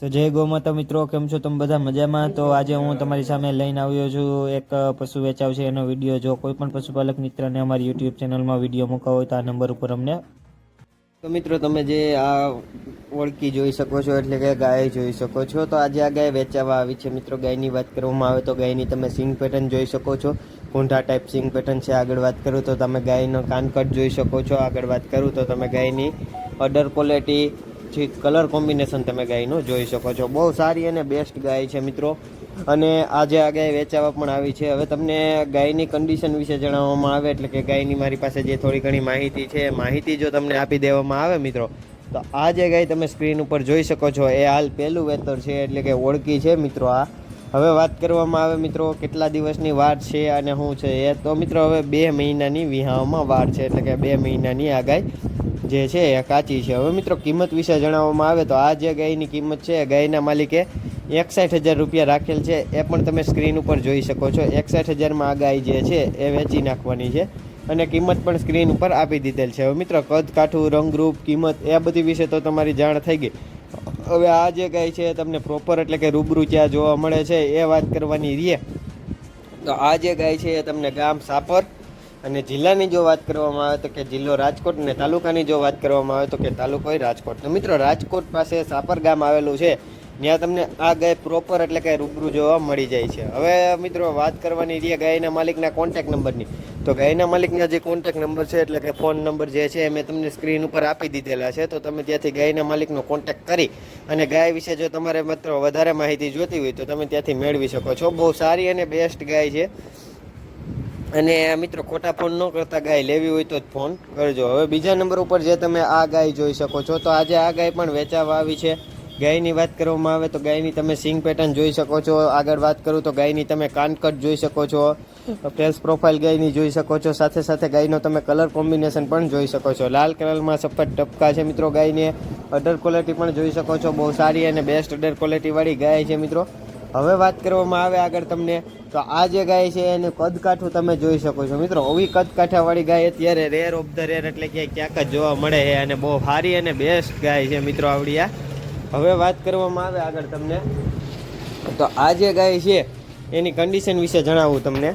તો જય ગૌમાતા મિત્રો, કેમ છો તમે બધા મજામાં? તો આજે હું તમારી સામે લઈને આવ્યો છું એક પશુ વેચાવ છે એનો વીડિયો. જો કોઈ પણ પશુપાલક મિત્રને અમારી યુટ્યુબ ચેનલમાં વીડિયો મૂકવો હોય તો આ નંબર ઉપર અમને તો મિત્રો, તમે જે આ ઓળખી જોઈ શકો છો, એટલે કે ગાય જોઈ શકો છો, તો આજે આ ગાય વેચાવા આવી છે. મિત્રો, ગાયની વાત કરવામાં આવે તો ગાયની તમે સિંગ પેટર્ન જોઈ શકો છો. કુંઠા ટાઈપ સિંગ પેટર્ન છે. આગળ વાત કરું તો તમે ગાયનો કાનકટ જોઈ શકો છો. આગળ વાત કરું તો તમે ગાયની અડર ક્વોલિટી જે કલર કોમ્બિનેશન તમે ગાયનું જોઈ શકો છો. બહુ સારી અને બેસ્ટ ગાય છે મિત્રો. અને આજે આ ગાય વેચાવા પણ આવી છે. હવે તમને ગાયની કન્ડિશન વિશે જણાવવામાં આવે, એટલે કે ગાયની મારી પાસે જે થોડી ઘણી માહિતી છે માહિતી જો તમને આપી દેવામાં આવે મિત્રો, તો આ જે ગાય તમે સ્ક્રીન ઉપર જોઈ શકો છો, એ હાલ પહેલું વેતર છે, એટલે કે ઓળખી છે મિત્રો આ. હવે વાત કરવામાં આવે મિત્રો, કેટલા દિવસની વાર છે અને શું છે એ. તો મિત્રો, હવે બે મહિનાની વિહાવામાં વાર છે, એટલે કે બે મહિનાની આ ગાય જે છે એ કાચી છે. હવે મિત્રો કિંમત વિશે જણાવવામાં આવે તો આ જે ગાયની કિંમત છે ગાયના માલિકે એકસાઠ હજાર રૂપિયા રાખેલ છે. એ પણ તમે સ્ક્રીન ઉપર જોઈ શકો છો. એકસાઠ હજારમાં આ ગાય જે છે એ વેચી નાખવાની છે અને કિંમત પણ સ્ક્રીન ઉપર આપી દીધેલ છે. હવે મિત્રો કદ કાઠું રંગરૂપ કિંમત એ બધી વિશે તો તમારી જાણ થઈ ગઈ. હવે આ જે ગાય છે તમને પ્રોપર એટલે કે રૂબરૂ ક્યાં જોવા મળે છે. એ વાત કરવાની રીએ. તો આ જે ગાય છે એ તમને ગામ સાપર અને જિલ્લાની જો વાત કરવામાં આવે તો કે જિલ્લો રાજકોટ અને તાલુકાની જો વાત કરવામાં આવે તો કે તાલુકો રાજકોટ. તો મિત્રો, રાજકોટ પાસે સાપર ગામ આવેલું છે. ત્યાં તમને આ ગાય પ્રોપર એટલે કે રૂબરૂ જોવા મળી જાય છે. હવે મિત્રો, વાત કરવાની રહી ગાયના માલિકના કોન્ટેક નંબરની તો ગાયના માલિકના જે કોન્ટેક નંબર છે એટલે કે ફોન નંબર જે છે મેં તમને સ્ક્રીન ઉપર આપી દીધેલા છે. તો તમે ત્યાંથી ગાયના માલિકનો કોન્ટેક કરી અને ગાય વિશે જો તમારે મિત્રો વધારે માહિતી જોતી હોય તો તમે ત્યાંથી મેળવી શકો છો. બહુ સારી અને બેસ્ટ ગાય છે. અને મિત્રો ખોટા ફોન ન કરતા, ગાય લેવી હોય તો જ ફોન કરજો. હવે બીજા નંબર ઉપર જે તમે આ ગાય જોઈ શકો છો, તો આજે આ ગાય પણ વેચાવા આવી છે. ગાયની વાત કરવામાં આવે તો ગાયની તમે સિંગ પેટર્ન જોઈ શકો છો. આગળ વાત કરું તો ગાયની તમે કાનકટ જોઈ શકો છો. ફેસ પ્રોફાઇલ ગાયની જોઈ શકો છો. સાથે સાથે ગાયનો તમે કલર કોમ્બિનેશન પણ જોઈ શકો છો. લાલ કલરમાં સફેદ ટપકા છે મિત્રો ગાયને. અડર ક્વોલિટી પણ જોઈ શકો છો. બહુ સારી અને બેસ્ટ અડર ક્વોલિટીવાળી ગાય છે મિત્રો. હવે વાત કરવામાં આવે આગળ તમને, તો આ જે ગાય છે એનું કદકાઠું તમે જોઈ શકો છો. મિત્રો આવી કદકાઠાવાળી ગાય અત્યારે રેર ઓફ ધ રેર એટલે કે ક્યાંક જ જોવા મળે છે અને બહુ સારી અને બેસ્ટ ગાય છે મિત્રો આવડી આ. હવે વાત કરવામાં આવે આગળ તમને. તો આ જે ગાય છે, એની કન્ડિશન વિશે જણાવું તમને.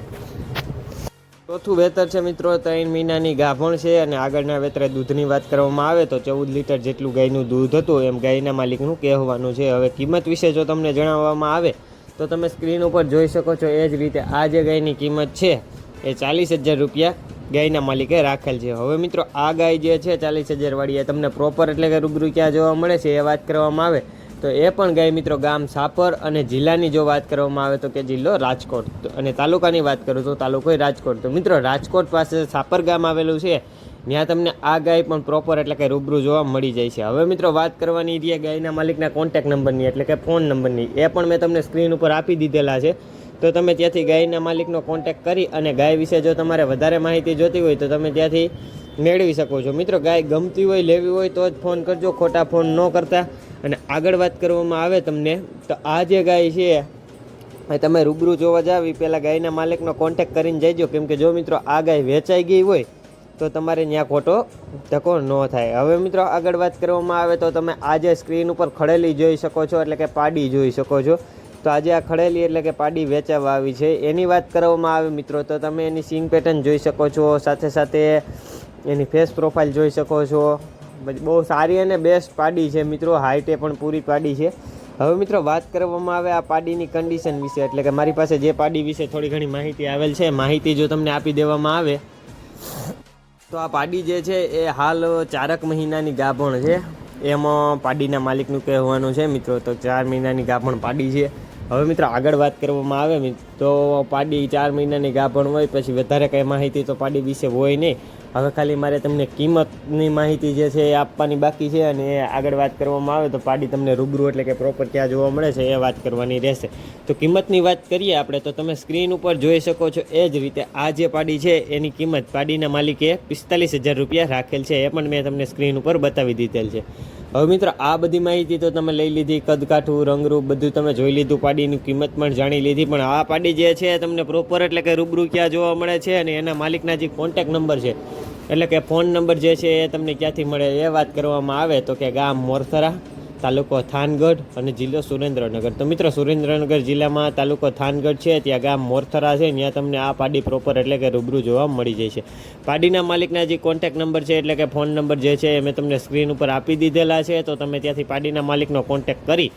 ચોથું વેતર છે મિત્રો, ત્રણ મહિનાની ગાભણ છે અને આગળના વેતરે દૂધની વાત કરવામાં આવે તો ચૌદ લીટર જેટલું ગાયનું દૂધ હતું એમ ગાયના માલિકનું કહેવાનું છે. હવે કિંમત વિશે જો તમને જણાવવામાં આવે તો તમે સ્ક્રીન ઉપર જોઈ શકો છો, એ જ રીતે આ જે ગાયની કિંમત છે એ ચાલીસ હજાર રૂપિયા ગાયના માલિકે રાખેલ છે. હવે મિત્રો, આ ગાય જે છે ચાલીસ હજારવાળી એ તમને પ્રોપર એટલે કે રૂબરૂ ક્યાં જોવા મળે છે એ વાત કરવામાં આવે. તો એ પણ ગાય મિત્રો ગામ સાપર અને જિલ્લાની જો વાત કરવામાં આવે તો કે જિલ્લો રાજકોટ. અને તાલુકાની વાત કરું તો તાલુકો રાજકોટ. તો મિત્રો રાજકોટ પાસે સાપર ગામ આવેલું છે. ત્યાં તમને આ ગાય પણ પ્રોપર એટલે કે રૂબરૂ જોવા મળી જાય છે. હવે મિત્રો વાત કરવાની રહી ગાયના માલિકના કોન્ટેક નંબરની એટલે કે ફોન નંબરની. એ પણ મેં તમને સ્ક્રીન ઉપર આપી દીધેલા છે. તો તમે ત્યાંથી ગાયના માલિકનો કોન્ટેક કરી અને ગાય વિશે જો તમારે વધારે માહિતી જોતી હોય તો તમે ત્યાંથી મેળવી શકો છો. મિત્રો ગાય ગમતી હોય, લેવી હોય તો જ ફોન કરજો. ખોટા ફોન ન કરતા. અને આગળ વાત કરવામાં આવે તમને, તો આ જે ગાય છે તમે રૂબરૂ જોવા જાવ એ પહેલાં ગાયના માલિકનો કોન્ટેક કરીને જઈજો કેમ કે જો મિત્રો આ ગાય વેચાઈ ગઈ હોય, તો તમારે ત્યાં ખોટો ધક્કો ન થાય. હવે મિત્રો આગળ વાત કરવામાં આવે તો તમે આજે સ્ક્રીન ઉપર ખડેલી જોઈ શકો છો, એટલે કે પાડી જોઈ શકો છો. તો આજે આ ખડેલી એટલે કે પાડી વેચાવા આવી છે. એની વાત કરવામાં આવે મિત્રો, તો તમે એની સિંગ પેટર્ન જોઈ શકો છો. સાથે સાથે એની ફેસ પ્રોફાઇલ જોઈ શકો છો. બહુ સારી અને બેસ્ટ પાડી છે મિત્રો. હાઇટે પણ પૂરી પાડી છે. હવે મિત્રો વાત કરવામાં આવે આ પાડીની કન્ડિશન વિશે, એટલે કે મારી પાસે જે પાડી વિશે થોડી ઘણી માહિતી આવેલ છે. માહિતી જો તમને આપી દેવામાં આવે, તો આ પાડી જે છે એ હાલ ચારક મહિનાની ગાભણ છે. એમાં પાડીના માલિકનું કહેવાનું છે મિત્રો, તો ચાર મહિનાની ગાભણ પાડી છે. હવે મિત્રો આગળ વાત કરવામાં આવે તો પાડી ચાર મહિનાની ગાભણ હોય, પછી વધારે કંઈ માહિતી તો પાડી વિશે હોય નહીં. હવે ખાલી મારે તમને કિંમતની માહિતી જે છે એ આપવાની બાકી છે અને આગળ વાત કરવામાં આવે તો પાડી તમને રૂબરૂ એટલે કે પ્રોપર ક્યાં જોવા મળે છે, એ વાત કરવાની રહેશે. તો કિંમતની વાત કરીએ આપણે, તો તમે સ્ક્રીન ઉપર જોઈ શકો છો એ જ રીતે આ જે પાડી છે એની કિંમત પાડીના માલિકે પિસ્તાલીસ હજાર રૂપિયા રાખેલ છે, એ પણ મેં તમને સ્ક્રીન ઉપર બતાવી દીધેલ છે. હવે મિત્રો, આ બધી માહિતી તો તમે લઈ લીધી, કદકાઠું, રંગરૂપ બધું તમે જોઈ લીધું, પાડીની કિંમત પણ જાણી લીધી, પણ આ પાડી જે છે તમને પ્રોપર એટલે કે રૂબરૂ ક્યાં જોવા મળે છે અને એના માલિકના જે કોન્ટેક નંબર છે એટલે કે ફોન નંબર જે છે એ તમને ક્યાંથી મળે એ વાત કરવામાં આવે તો કે ગામ મોરથરા, તાલુકો થાનગઢ અને જિલ્લો સુરેન્દ્રનગર. તો મિત્રો, સુરેન્દ્રનગર જિલ્લામાં તાલુકો થાનગઢ છે, ત્યાં ગામ મોરથરા છે, ત્યાં તમને આ પાડી પ્રોપર એટલે કે રૂબરૂ જોવા મળી જાય છે. પાડીના માલિકના જે કોન્ટેક નંબર છે એટલે કે ફોન નંબર જે છે એ મેં તમને સ્ક્રીન ઉપર આપી દીધેલા છે, તો તમે ત્યાંથી પાડીના માલિકનો કોન્ટેક કરી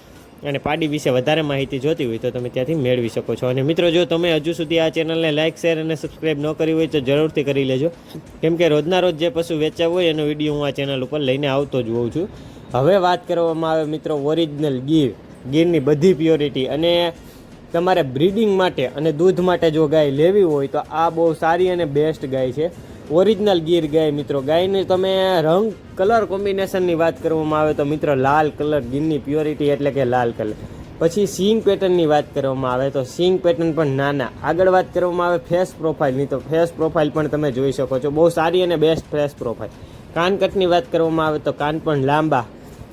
અને પાડી વિશે વધારે માહિતી જોતી હોય તો તમે ત્યાંથી મેળવી શકો છો. અને મિત્રો, જો તમે હજુ સુધી આ ચેનલને લાઇક શેર અને સબસ્ક્રાઇબ ન કરી હોય તો જરૂરથી કરી લેજો. કેમ કે રોજના રોજ જે પશુ વેચાવ હોય એનો વીડિયો હું આ ચેનલ ઉપર લઈને આવતો જ હોઉં છું. હવે વાત કરવામાં આવે મિત્રો ઓરિજિનલ ગીર. ગીરની બધી પ્યોરિટી અને તમારે બ્રીડિંગ માટે અને દૂધ માટે જો ગાય લેવી હોય તો આ બહુ સારી અને બેસ્ટ ગાય છે. ઓરિજિનલ ગીર ગાય મિત્રો. ગાયની તમે રંગ કલર કોમ્બિનેશનની વાત કરવામાં આવે તો મિત્રો લાલ કલર, ગીરની પ્યોરિટી એટલે કે લાલ કલર. પછી સિંગ પેટર્નની વાત કરવામાં આવે તો સિંગ પેટર્ન પણ નાના. આગળ વાત કરવામાં આવે ફેસ પ્રોફાઇલની તો ફેસ પ્રોફાઇલ પણ તમે જોઈ શકો છો. બહુ સારી અને બેસ્ટ ફેસ પ્રોફાઇલ. કાનકટની વાત કરવામાં આવે તો કાન પણ લાંબા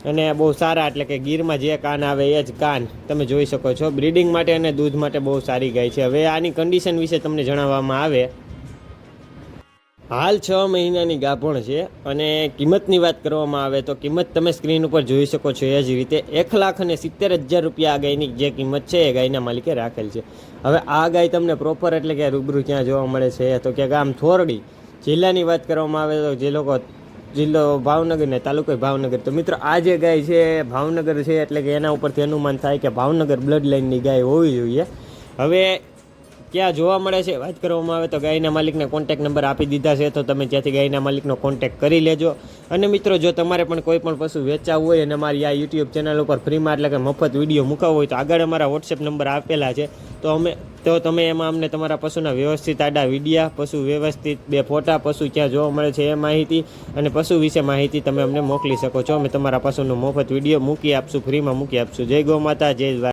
અને બહુ સારા એટલે કે ગીરમાં જે કાન આવે એ જ કાન તમે જોઈ શકો છો. બ્રીડિંગ માટે અને દૂધ માટે બહુ સારી ગાય છે. હવે આની કન્ડિશન વિશે તમને જણાવવામાં આવે હાલ છ મહિનાની ગાભણ છે અને કિંમતની વાત કરવામાં આવે તો કિંમત તમે સ્ક્રીન ઉપર જોઈ શકો છો એ જ રીતે એક લાખ અને સિત્તેર હજાર રૂપિયા આ ગાયની જે કિંમત છે એ ગાયના માલિકે રાખેલ છે. હવે આ ગાય તમને પ્રોપર એટલે કે રૂબરૂ ક્યાં જોવા મળે છે તો કે ગામ થોરડી જિલ્લાની વાત કરવામાં આવે તો જે લોકો જિલ્લો ભાવનગર ને તાલુકો ભાવનગર. તો મિત્રો આ જે ગાય છે ભાવનગર છે એટલે કે એના ઉપરથી અનુમાન થાય કે ભાવનગર બ્લડ લાઇનની ગાય હોવી જોઈએ. હવે ક્યાં જોવા મળે છે, વાત કરવામાં આવે તો ગાયના માલિકને કોન્ટેક નંબર આપી દીધા છે, તો તમે ત્યાંથી ગાયના માલિકનો કોન્ટેક કરી લેજો. અને મિત્રો, જો તમારે પણ કોઈ પણ પશુ વેચાવું હોય અને અમારી આ યુટ્યુબ ચેનલ ઉપર ફ્રીમાં એટલે કે મફત વીડિયો મૂકાવો હોય તો આગળ અમારા વોટ્સએપ નંબર આપેલા છે. તો અમે, તો તમે એમાં અમને તમારા પશુના વ્યવસ્થિત આડા વિડીયા, પશુ વ્યવસ્થિત બે ફોટા, પશુ ક્યાં જોવા મળે છે એ માહિતી અને પશુ વિશે માહિતી તમે અમને મોકલી શકો છો. અમે તમારા પશુનો મફત વીડિયો મૂકી આપશું ફ્રીમાં મૂકી આપશું. જય ગૌ માતા, જય